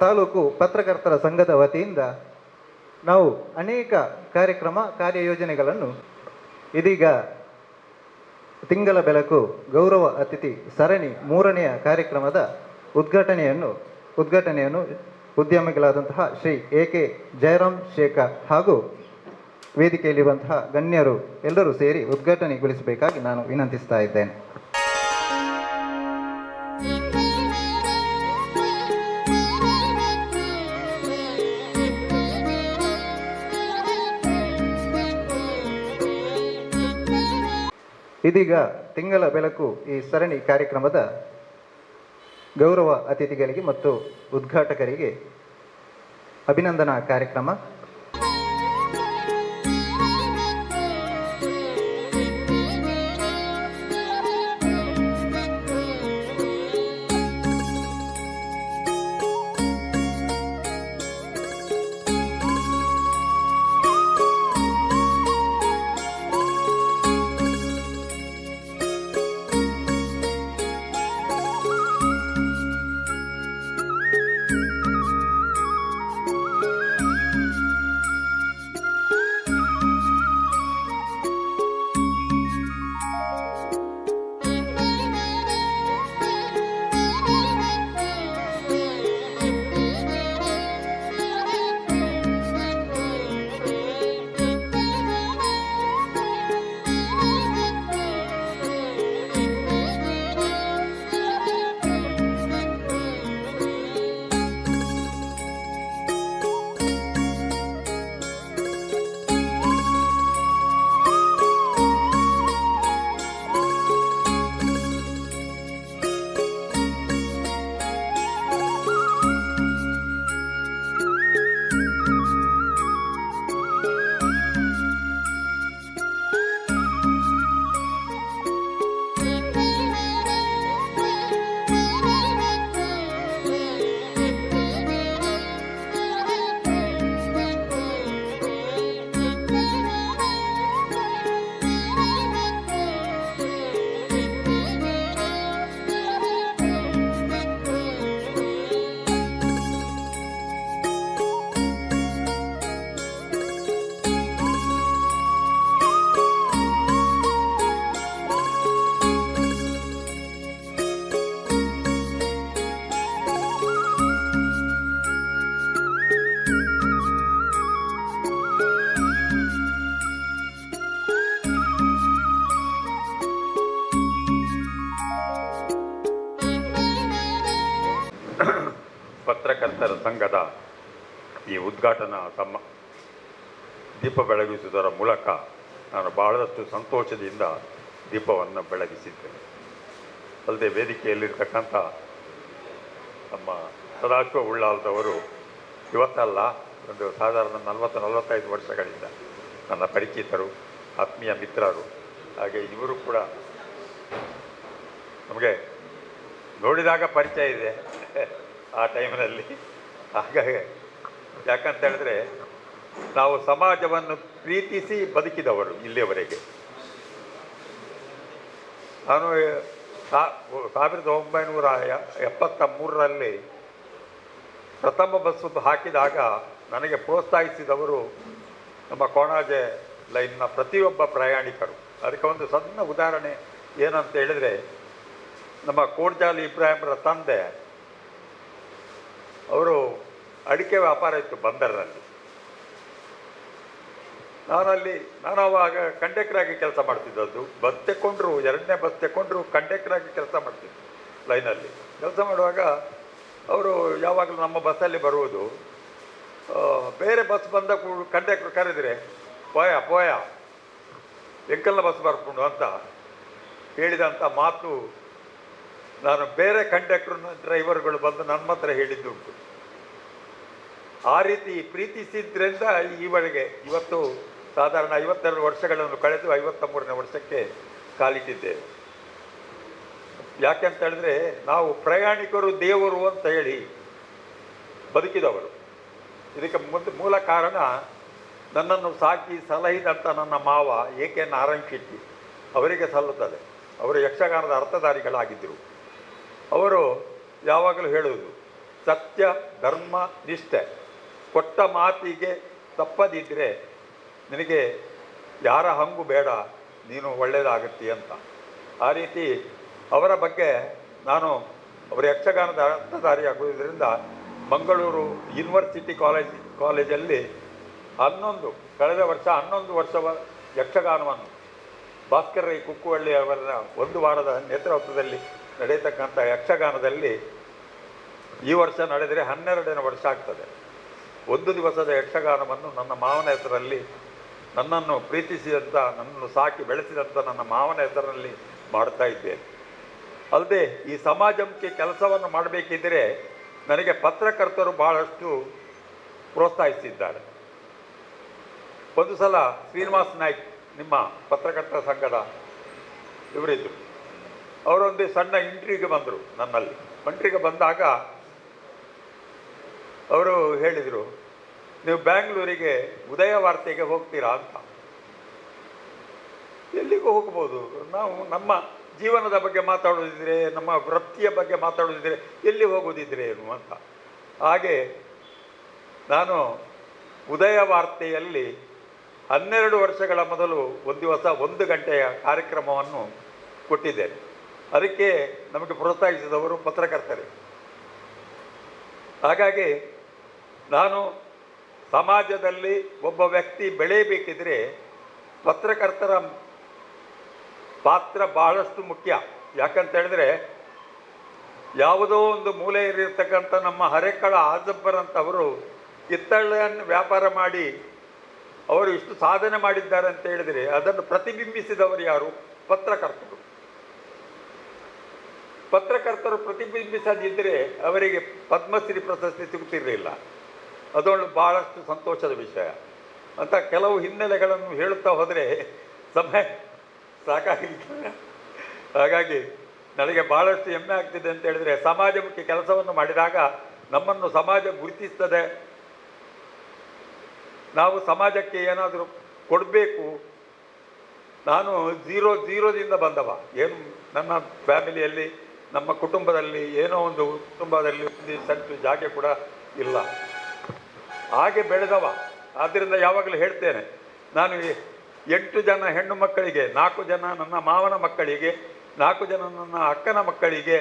ತಾಲೂಕು ಪತ್ರಕರ್ತರ ಸಂಘದ ವತಿಯಿಂದ ನಾವು ಅನೇಕ ಕಾರ್ಯಕ್ರಮ, ಕಾರ್ಯಯೋಜನೆಗಳನ್ನು ಇದೀಗ ತಿಂಗಳ ಬೆಳಕು ಗೌರವ ಅತಿಥಿ ಸರಣಿ ಮೂರನೆಯ ಕಾರ್ಯಕ್ರಮದ ಉದ್ಘಾಟನೆಯನ್ನು ಉದ್ಘಾಟನೆಯನ್ನು ಉದ್ಯಮಿಗಳಾದಂತಹ ಶ್ರೀ ಎ ಕೆ ಜಯರಾಮ್ ಶೇಖರ್ ಹಾಗೂ ವೇದಿಕೆಯಲ್ಲಿರುವಂತಹ ಗಣ್ಯರು ಎಲ್ಲರೂ ಸೇರಿ ಉದ್ಘಾಟನೆಗೊಳಿಸಬೇಕಾಗಿ ನಾನು ವಿನಂತಿಸ್ತಾ ಇದ್ದೇನೆ. ಇದೀಗ ತಿಂಗಳ ಬೆಳಕು ಈ ಸರಣಿ ಕಾರ್ಯಕ್ರಮದ ಗೌರವ ಅತಿಥಿಗಳಿಗೆ ಮತ್ತು ಉದ್ಘಾಟಕರಿಗೆ ಅಭಿನಂದನಾ ಕಾರ್ಯಕ್ರಮ. ಸಂಘದ ಈ ಉದ್ಘಾಟನಾ ತಮ್ಮ ದೀಪ ಬೆಳಗಿಸುವುದರ ಮೂಲಕ ನಾನು ಬಹಳಷ್ಟು ಸಂತೋಷದಿಂದ ದೀಪವನ್ನು ಬೆಳಗಿಸಿದ್ದೇನೆ ಅಲ್ಲದೆ ವೇದಿಕೆಯಲ್ಲಿರ್ತಕ್ಕಂಥ ನಮ್ಮ ಸದಾಶಿವ ಉಳ್ಳಾಲ್ದವರು ಇವತ್ತಲ್ಲ, ಒಂದು ಸಾಧಾರಣ ನಲವತ್ತು, ನಲವತ್ತೈದು ವರ್ಷಗಳಿಂದ ನನ್ನ ಪರಿಚಿತರು, ಆತ್ಮೀಯ ಮಿತ್ರರು, ಹಾಗೆ ಇವರು ಕೂಡ ನಮಗೆ ನೋಡಿದಾಗ ಪರಿಚಯ ಇದೆ ಆ ಟೈಮ್ನಲ್ಲಿ ಹಾಗಾಗಿ ಯಾಕಂತ ಹೇಳಿದ್ರೆ ನಾವು ಸಮಾಜವನ್ನು ಪ್ರೀತಿಸಿ ಬದುಕಿದವರು ಇಲ್ಲಿಯವರೆಗೆ. ನಾನು ಸಾವಿರದ ಒಂಬೈನೂರ ಎಪ್ಪತ್ತ ಮೂರರಲ್ಲಿ ಪ್ರಥಮ ಬಸ್ಸು ಹಾಕಿದಾಗ ನನಗೆ ಪ್ರೋತ್ಸಾಹಿಸಿದವರು ನಮ್ಮ ಕೋಣಾಜೆ ಲೈನ್ನ ಪ್ರತಿಯೊಬ್ಬ ಪ್ರಯಾಣಿಕರು. ಅದಕ್ಕೆ ಒಂದು ಸಣ್ಣ ಉದಾಹರಣೆ ಏನಂತ ಹೇಳಿದರೆ ನಮ್ಮ ಕೋಡ್ಜಾಲಿ ಇಬ್ರಾಹಿಂರ ತಂದೆ ಅವರು ಅಡಿಕೆ ವ್ಯಾಪಾರ ಇತ್ತು ಬಂದರ್ನಲ್ಲಿ. ನಾನಲ್ಲಿ ನಾನು ಅವಾಗ ಕಂಡಕ್ಟರಾಗಿ ಕೆಲಸ ಮಾಡ್ತಿದ್ದದ್ದು, ಬಸ್ ತೆಕ್ಕೊಂಡ್ರು, ಎರಡನೇ ಬಸ್ ತೆಕ್ಕೊಂಡ್ರು ಕಂಡಕ್ಟರಾಗಿ ಕೆಲಸ ಮಾಡ್ತಿದ್ದೆ ಲೈನಲ್ಲಿ. ಕೆಲಸ ಮಾಡುವಾಗ ಅವರು ಯಾವಾಗಲೂ ನಮ್ಮ ಬಸ್ಸಲ್ಲಿ ಬರುವುದು ಬೇರೆ ಬಸ್ ಬಂದ ಕಂಡಕ್ಟರ್ ಕರೆದರೆ, ಪೋಯ ಪೋಯ ಎಂಕಲ್ಲ ಬಸ್ ಬರ್ಕೊಂಡು ಅಂತ ಹೇಳಿದಂಥ ಮಾತು ನಾನು ಬೇರೆ ಕಂಡಕ್ಟರ್ನ ಡ್ರೈವರ್ಗಳು ಬಂದು ನನ್ನ ಹತ್ರ ಹೇಳಿದ್ದುಂಟು. ಆ ರೀತಿ ಪ್ರೀತಿಸಿದ್ರಿಂದ ಈವರೆಗೆ ಇವತ್ತು ಸಾಧಾರಣ ಐವತ್ತೆರಡು ವರ್ಷಗಳನ್ನು ಕಳೆದು ಐವತ್ತ ಮೂರನೇ ವರ್ಷಕ್ಕೆ ಕಾಲಿಟ್ಟಿದ್ದೇವೆ ಯಾಕೆಂತ ಹೇಳಿದ್ರೆ, ನಾವು ಪ್ರಯಾಣಿಕರು ದೇವರು ಅಂತ ಹೇಳಿ ಬದುಕಿದವರು. ಇದಕ್ಕೆ ಮುಂದೆ, ಮೂಲ ಕಾರಣ ನನ್ನನ್ನು ಸಾಕಿ ಸಲಹಿದಂಥ ನನ್ನ ಮಾವ ಏಕೆ ನಾರಾಯಣ್ ಅವರಿಗೆ ಸಲ್ಲುತ್ತದೆ. ಅವರು ಯಕ್ಷಗಾನದ ಅರ್ಥಧಾರಿಗಳಾಗಿದ್ದರು. ಅವರು ಯಾವಾಗಲೂ ಹೇಳುವುದು, ಸತ್ಯ, ಧರ್ಮ, ನಿಷ್ಠೆ. ಕೊಟ್ಟ ಮಾತಿಗೆ ತಪ್ಪದಿದ್ದರೆ ನಿನಗೆ ಯಾರ ಹಂಗು ಬೇಡ, ನೀನು ಒಳ್ಳೆಯದಾಗತ್ತಿ ಅಂತ. ಆ ರೀತಿ ಅವರ ಬಗ್ಗೆ ನಾನು ಅವರ ಯಕ್ಷಗಾನದ ಅರ್ಥಧಾರಿಯಾಗುವುದರಿಂದ ಮಂಗಳೂರು ಯೂನಿವರ್ಸಿಟಿ ಕಾಲೇಜ್, ಕಾಲೇಜಲ್ಲಿ ಹನ್ನೊಂದು, ಕಳೆದ ವರ್ಷ ಹನ್ನೊಂದು ವರ್ಷವ ಯಕ್ಷಗಾನವನ್ನು ಭಾಸ್ಕರ ರೈ ಕುಕ್ಕುವಳ್ಳಿ ಅವರ ಒಂದು ವಾರದ ನೇತೃತ್ವದಲ್ಲಿ ನಡೆಯತಕ್ಕಂಥ ಯಕ್ಷಗಾನದಲ್ಲಿ ಈ ವರ್ಷ ನಡೆದರೆ ಹನ್ನೆರಡನೇ ವರ್ಷ ಆಗ್ತದೆ. ಒಂದು ದಿವಸದ ಯಕ್ಷಗಾನವನ್ನು ನನ್ನ ಮಾವನ ಹೆಸರಲ್ಲಿ ನನ್ನನ್ನು ಪ್ರೀತಿಸಿದಂಥ ನನ್ನನ್ನು ಸಾಕಿ ಬೆಳೆಸಿದಂಥ ನನ್ನ ಮಾವನ ಹೆಸರಲ್ಲಿ ಮಾಡ್ತಾ ಇದ್ದೇನೆ. ಅಲ್ಲದೆ ಈ ಸಮಾಜಕ್ಕೆ ಕೆಲಸವನ್ನು ಮಾಡಬೇಕಿದ್ದರೆ ನನಗೆ ಪತ್ರಕರ್ತರು ಬಹಳಷ್ಟು ಪ್ರೋತ್ಸಾಹಿಸಿದ್ದಾರೆ. ಒಂದು ಸಲ ಶ್ರೀನಿವಾಸ್ ನಾಯ್ಕ್, ನಿಮ್ಮ ಪತ್ರಕರ್ತರ ಸಂಘದ ಇವರಿದ್ದರು ಅವರೊಂದು ಸಣ್ಣ ಇಂಟ್ರಿಗೆ ಬಂದರು ನನ್ನಲ್ಲಿ. ಇಂಟ್ರಿಗೆ ಬಂದಾಗ ಅವರು ಹೇಳಿದರು ನೀವು ಬ್ಯಾಂಗ್ಳೂರಿಗೆ ಉದಯ ವಾರ್ತೆಗೆ ಹೋಗ್ತೀರಾ ಅಂತ. ಎಲ್ಲಿಗೂ ಹೋಗ್ಬೋದು. ನಾವು ನಮ್ಮ ಜೀವನದ ಬಗ್ಗೆ ಮಾತಾಡೋದಿದ್ರೆ, ನಮ್ಮ ವೃತ್ತಿಯ ಬಗ್ಗೆ ಮಾತಾಡೋದಿದ್ರೆ ಎಲ್ಲಿ ಹೋಗೋದಿದ್ರೆ ಏನು ಅಂತ. ಹಾಗೆ ನಾನು ಉದಯ ವಾರ್ತೆಯಲ್ಲಿ ಹನ್ನೆರಡು ವರ್ಷಗಳ ಮೊದಲು ಒಂದು ದಿವಸ ಒಂದು ಗಂಟೆಯ ಕಾರ್ಯಕ್ರಮವನ್ನು ಕೊಟ್ಟಿದ್ದೇನೆ. ಅದಕ್ಕೆ ನಮಗೆ ಪ್ರೋತ್ಸಾಹಿಸಿದವರು ಪತ್ರಕರ್ತರೇ. ಹಾಗಾಗಿ ನಾನು ಸಮಾಜದಲ್ಲಿ ಒಬ್ಬ ವ್ಯಕ್ತಿ ಬೆಳೆಯಬೇಕಿದ್ರೆ ಪತ್ರಕರ್ತರ ಪಾತ್ರ ಬಹಳಷ್ಟು ಮುಖ್ಯ. ಯಾಕಂತ ಹೇಳಿದ್ರೆ ಯಾವುದೋ ಒಂದು ಮೂಲೆಯಲ್ಲಿರ್ತಕ್ಕಂಥ ನಮ್ಮ ಹರೆಕಳ ಆಜಬ್ಬರಂತವರು ಕಿತ್ತಳೆಯನ್ನು ವ್ಯಾಪಾರ ಮಾಡಿ ಅವರು ಇಷ್ಟು ಸಾಧನೆ ಮಾಡಿದ್ದಾರೆ ಅಂತ ಹೇಳಿದರೆ ಅದನ್ನು ಪ್ರತಿಬಿಂಬಿಸಿದವರು ಯಾರು? ಪತ್ರಕರ್ತರು. ಪತ್ರಕರ್ತರು ಪ್ರತಿಬಿಂಬಿಸದಿದ್ದರೆ ಅವರಿಗೆ ಪದ್ಮಶ್ರೀ ಪ್ರಶಸ್ತಿ ಸಿಗುತ್ತಿರಲಿಲ್ಲ. ಅದೊಂದು ಭಾಳಷ್ಟು ಸಂತೋಷದ ವಿಷಯ. ಅಂತ ಕೆಲವು ಹಿನ್ನೆಲೆಗಳನ್ನು ಹೇಳುತ್ತಾ ಹೋದರೆ ಸಮಯ ಸಾಕಾಗಿರ್ತದೆ ಹಾಗಾಗಿ ನನಗೆ ಭಾಳಷ್ಟು ಹೆಮ್ಮೆ ಆಗ್ತಿದೆ ಅಂತ ಹೇಳಿದರೆ ಸಮಾಜಮುಖಿ ಕೆಲಸವನ್ನು ಮಾಡಿದಾಗ ನಮ್ಮನ್ನು ಸಮಾಜ ಗುರುತಿಸ್ತದೆ. ನಾವು ಸಮಾಜಕ್ಕೆ ಏನಾದರೂ ಕೊಡಬೇಕು. ನಾನು ಝೀರೋ ಝೀರೋದಿಂದ ಬಂದವ. ಏನು ನನ್ನ ಫ್ಯಾಮಿಲಿಯಲ್ಲಿ, ನಮ್ಮ ಕುಟುಂಬದಲ್ಲಿ ಏನೋ ಒಂದು ಕುಟುಂಬದಲ್ಲಿ ಒಂದು ಸೆಂಟು ಜಾಗ ಕೂಡ ಇಲ್ಲ. ಹಾಗೆ ಬೆಳೆದವ. ಆದ್ದರಿಂದ ಯಾವಾಗಲೂ ಹೇಳ್ತೇನೆ, ನಾನು ಎಂಟು ಜನ ಹೆಣ್ಣು ಮಕ್ಕಳಿಗೆ, ನಾಲ್ಕು ಜನ ನನ್ನ ಮಾವನ ಮಕ್ಕಳಿಗೆ, ನಾಲ್ಕು ಜನ ನನ್ನ ಅಕ್ಕನ ಮಕ್ಕಳಿಗೆ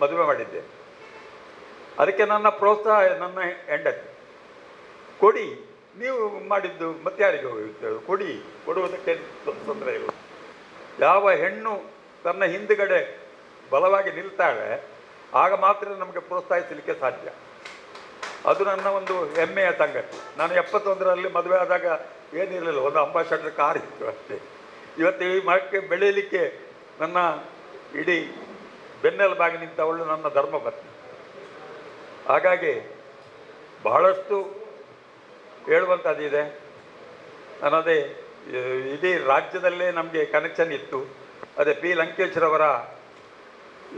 ಮದುವೆ ಮಾಡಿದ್ದೆ ಅದಕ್ಕೆ ನನ್ನ ಪ್ರೋತ್ಸಾಹ, ನನ್ನ ಹೆಂಡತಿ, ಕೊಡಿ. ನೀವು ಮಾಡಿದ್ದು ಮತ್ತೆ ಯಾರಿಗೆ ಕೊಡಿ. ಕೊಡುವುದಕ್ಕೆ ತೊಂದರೆ ಇಲ್ಲ. ಯಾವ ಹೆಣ್ಣು ತನ್ನ ಹಿಂದುಗಡೆ ಬಲವಾಗಿ ನಿಲ್ತಾಳೆ, ಆಗ ಮಾತ್ರ ನಮಗೆ ಪ್ರೋತ್ಸಾಹಿಸಲಿಕ್ಕೆ ಸಾಧ್ಯ. ಅದು ನನ್ನ ಒಂದು ಹೆಮ್ಮೆಯ ಸಂಗತಿ. ನಾನು ಎಪ್ಪತ್ತೊಂದರಲ್ಲಿ ಮದುವೆ ಆದಾಗ ಏನಿರಲಿಲ್ಲ, ಒಂದು ಅಂಬಾಸಡರ್ ಕಾರ್ ಇತ್ತು ಅಷ್ಟೇ. ಇವತ್ತು ಈ ಮರಕ್ಕೆ ಬೆಳೆಯಲಿಕ್ಕೆ ನನ್ನ ಇಡೀ ಬೆನ್ನೆಲುಬಾಗಿ ನಿಂತವಳು ನನ್ನ ಧರ್ಮಪತ್ನಿ. ಹಾಗಾಗಿ ಬಹಳಷ್ಟು ಹೇಳುವಂಥದ್ದಿದೆ ನನ್ನದೇ, ಇಡೀ ರಾಜ್ಯದಲ್ಲೇ ನಮಗೆ ಕನೆಕ್ಷನ್ ಇತ್ತು. ಅದೇ ಪಿ ಲಂಕೇಶ್ವರವರ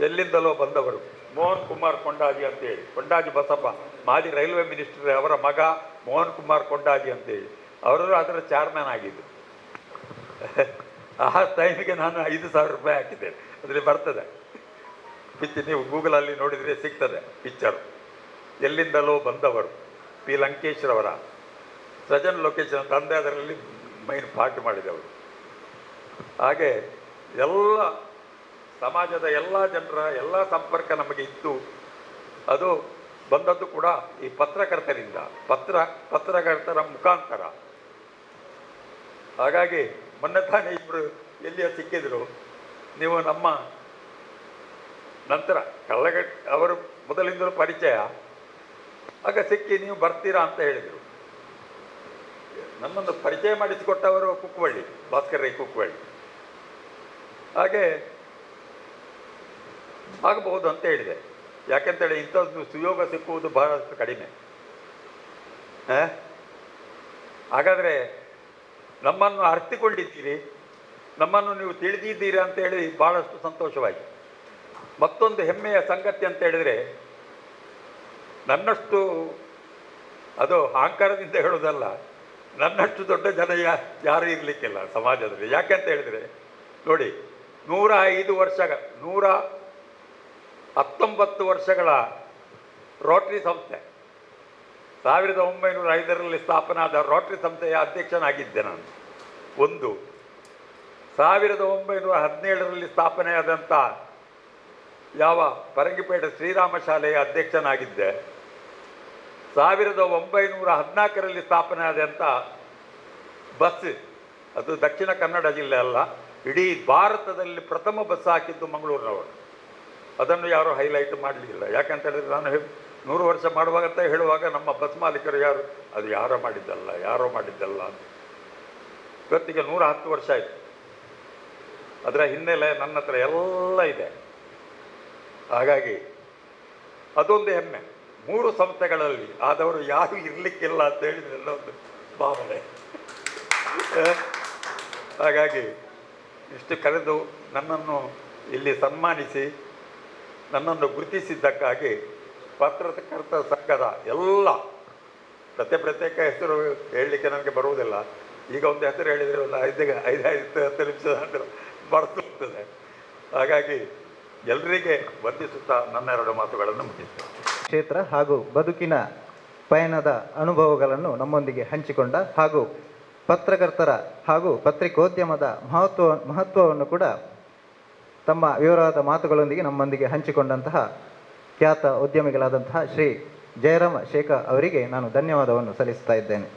ಎಲ್ಲಿಂದಲೋ ಬಂದವರು. ಮೋಹನ್ ಕುಮಾರ್ ಕೊಂಡಾಜಿ ಅಂತೇಳಿ. ಕೊಂಡಾಜಿ ಬಸಪ್ಪ, ಮಾಜಿ ರೈಲ್ವೆ ಮಿನಿಸ್ಟರ್ ಅವರ ಮಗ ಮೋಹನ್ ಕುಮಾರ್ ಕೊಂಡಾಜಿ ಅಂತೇಳಿ. ಅವರು ಅದರ ಚೇರ್ಮನ್ ಆಗಿದ್ದರು ಆ ಟೈಮಿಗೆ ನಾನು ಐದು ಸಾವಿರ ರೂಪಾಯಿ ಹಾಕಿದ್ದೇನೆ. ಅದರಲ್ಲಿ ಬರ್ತದೆ. ಪಿಚ್ಚಿ ನೀವು ಗೂಗಲಲ್ಲಿ ನೋಡಿದರೆ ಸಿಗ್ತದೆ ಪಿಕ್ಚರ್ ಎಲ್ಲಿಂದಲೋ ಬಂದವರು. ಪಿ. ಲಂಕೇಶ್ರವರ ಸಜನ್ ಲೊಕೇಶನ್ ತಂದೆ ಅದರಲ್ಲಿ ಮೈನ್ ಪಾರ್ಟ್ ಮಾಡಿದವರು. ಹಾಗೆ ಎಲ್ಲ ಸಮಾಜದ ಎಲ್ಲ ಜನರ ಎಲ್ಲ ಸಂಪರ್ಕ ನಮಗೆ ಇತ್ತು. ಅದು ಬಂದದ್ದು ಕೂಡ ಈ ಪತ್ರಕರ್ತರಿಂದ, ಪತ್ರ, ಪತ್ರಕರ್ತರ ಮುಖಾಂತರ. ಹಾಗಾಗಿ ಮೊನ್ನೆ ತಾನೇ ಇಬ್ಬರು ಎಲ್ಲಿಯ ಸಿಕ್ಕಿದ್ರು. ನೀವು ನಮ್ಮ ನಂತರ ಕಳ್ಳಗಟ್ ಅವರು ಮೊದಲಿಂದಲೂ ಪರಿಚಯ. ಆಗ ಸಿಕ್ಕಿ ನೀವು ಬರ್ತೀರಾ ಅಂತ ಹೇಳಿದರು. ನನ್ನನ್ನು ಪರಿಚಯ ಮಾಡಿಸಿಕೊಟ್ಟವರು ಕುಕ್ಕುವಳ್ಳಿ, ಭಾಸ್ಕರ್ ರೈ ಕುಕ್ಕುವಳ್ಳಿ. ಹಾಗೆ ಆಗಬಹುದು ಅಂತ ಹೇಳಿದೆ. ಯಾಕೆಂತೇಳಿ ಇಂಥದ್ದು ಸುಯೋಗ ಸಿಕ್ಕುವುದು ಬಹಳಷ್ಟು ಕಡಿಮೆ? ಹಾಗಾದರೆ ನಮ್ಮನ್ನು ಅರ್ಥಿಕೊಂಡಿದ್ದೀರಿ ನಮ್ಮನ್ನು ನೀವು ತಿಳಿದಿದ್ದೀರಿ ಅಂತ ಹೇಳಿ ಬಹಳಷ್ಟು ಸಂತೋಷವಾಯಿತು. ಮತ್ತೊಂದು ಹೆಮ್ಮೆಯ ಸಂಗತಿ ಅಂತ ಹೇಳಿದರೆ, ನನ್ನಷ್ಟು, ಅದು ಅಹಂಕಾರದಿಂದ ಹೇಳೋದಲ್ಲ ನನ್ನಷ್ಟು ದೊಡ್ಡ ಜನ ಯಾರೂ ಇರಲಿಕ್ಕಿಲ್ಲ ಸಮಾಜದಲ್ಲಿ. ಯಾಕೆಂತ ಹೇಳಿದರೆ, ನೋಡಿ, ನೂರ ಐದು ವರ್ಷ, ನೂರ ಹತ್ತೊಂಬತ್ತು ವರ್ಷಗಳ ರೋಟ್ರಿ ಸಂಸ್ಥೆ. ಸಾವಿರದ ಒಂಬೈನೂರ ಐದರಲ್ಲಿ ಸ್ಥಾಪನಾದ ರೋಟ್ರಿ ಸಂಸ್ಥೆಯ ಅಧ್ಯಕ್ಷನಾಗಿದ್ದೆ ನಾನು. ಒಂದು, ಸಾವಿರದ ಒಂಬೈನೂರ ಹದಿನೇಳರಲ್ಲಿ ಸ್ಥಾಪನೆಯಾದಂಥ ಯಾವ ಪರಂಗಿಪೇಟೆ ಶ್ರೀರಾಮ ಶಾಲೆಯ ಅಧ್ಯಕ್ಷನಾಗಿದ್ದೆ. ಸಾವಿರದ ಒಂಬೈನೂರ ಹದಿನಾಲ್ಕರಲ್ಲಿ ಸ್ಥಾಪನೆಯಾದಂಥ ಬಸ್, ಅದು ದಕ್ಷಿಣ ಕನ್ನಡ ಜಿಲ್ಲೆ ಅಲ್ಲ, ಇಡೀ ಭಾರತದಲ್ಲಿ ಪ್ರಥಮ ಬಸ್ ಹಾಕಿದ್ದು ಮಂಗಳೂರಿನವರು. ಅದನ್ನು ಯಾರೂ ಹೈಲೈಟ್ ಮಾಡಲಿಲ್ಲ. ಯಾಕಂತ ಹೇಳಿದ್ರೆ ನಾನು ನೂರು ವರ್ಷ ಮಾಡುವಾಗ ಅಂತ ಹೇಳುವಾಗ ನಮ್ಮ ಬಸ್ ಮಾಲೀಕರು ಯಾರು? ಅದು ಯಾರೋ ಮಾಡಿದ್ದಲ್ಲ ಯಾರೋ ಮಾಡಿದ್ದಲ್ಲ ಅಂತ. ಇವತ್ತಿಗೆ ನೂರ ಹತ್ತು ವರ್ಷ ಆಯಿತು. ಅದರ ಹಿನ್ನೆಲೆ ನನ್ನ ಹತ್ರ ಎಲ್ಲ ಇದೆ. ಹಾಗಾಗಿ ಅದೊಂದು ಹೆಮ್ಮೆ. ಮೂರು ಸಂಸ್ಥೆಗಳಲ್ಲಿ ಆದವರು ಯಾರು ಇರಲಿಕ್ಕಿಲ್ಲ ಅಂತ ಹೇಳಿದ್ರೆಲ್ಲ ಒಂದು ಭಾವನೆ. ಹಾಗಾಗಿ ಇಷ್ಟು ಕರೆದು ನನ್ನನ್ನು ಇಲ್ಲಿ ಸನ್ಮಾನಿಸಿ ನನ್ನನ್ನು ಗುರುತಿಸಿದ್ದಕ್ಕಾಗಿ ಪತ್ರಕರ್ತ ಸಂಘದ ಎಲ್ಲ ಪ್ರತ್ಯೇಕ ಪ್ರತ್ಯೇಕ ಹೆಸರು ಹೇಳಲಿಕ್ಕೆ ನನಗೆ ಬರುವುದಿಲ್ಲ. ಈಗ ಒಂದು ಹೆಸರು ಹೇಳಿದರೆ ಒಂದು ಐದು ಐದು ಐದು, ಹತ್ತು ನಿಮಿಷದ ಹತ್ತಿರ ಬರ್ತಿರ್ತದೆ ಹಾಗಾಗಿ ಎಲ್ಲರಿಗೆ ವಂದಿಸುತ್ತಾ ನನ್ನ ಎರಡು ಮಾತುಗಳನ್ನು ಮುಗಿಸ್ತೇನೆ. ಕ್ಷೇತ್ರ ಹಾಗೂ ಬದುಕಿನ ಪಯಣದ ಅನುಭವಗಳನ್ನು ನಮ್ಮೊಂದಿಗೆ ಹಂಚಿಕೊಂಡ ಹಾಗೂ ಪತ್ರಕರ್ತರ ಹಾಗೂ ಪತ್ರಿಕೋದ್ಯಮದ ಮಹತ್ವ, ಮಹತ್ವವನ್ನು ಕೂಡ ತಮ್ಮ ವಿವರವಾದ ಮಾತುಗಳೊಂದಿಗೆ ನಮ್ಮೊಂದಿಗೆ ಹಂಚಿಕೊಂಡಂತಹ ಖ್ಯಾತ ಉದ್ಯಮಿಗಳಾದಂತಹ ಶ್ರೀ ಜಯರಾಮ ಶೇಖರ್ ಅವರಿಗೆ ನಾನು ಧನ್ಯವಾದವನ್ನು ಸಲ್ಲಿಸ್ತಾ ಇದ್ದೇನೆ.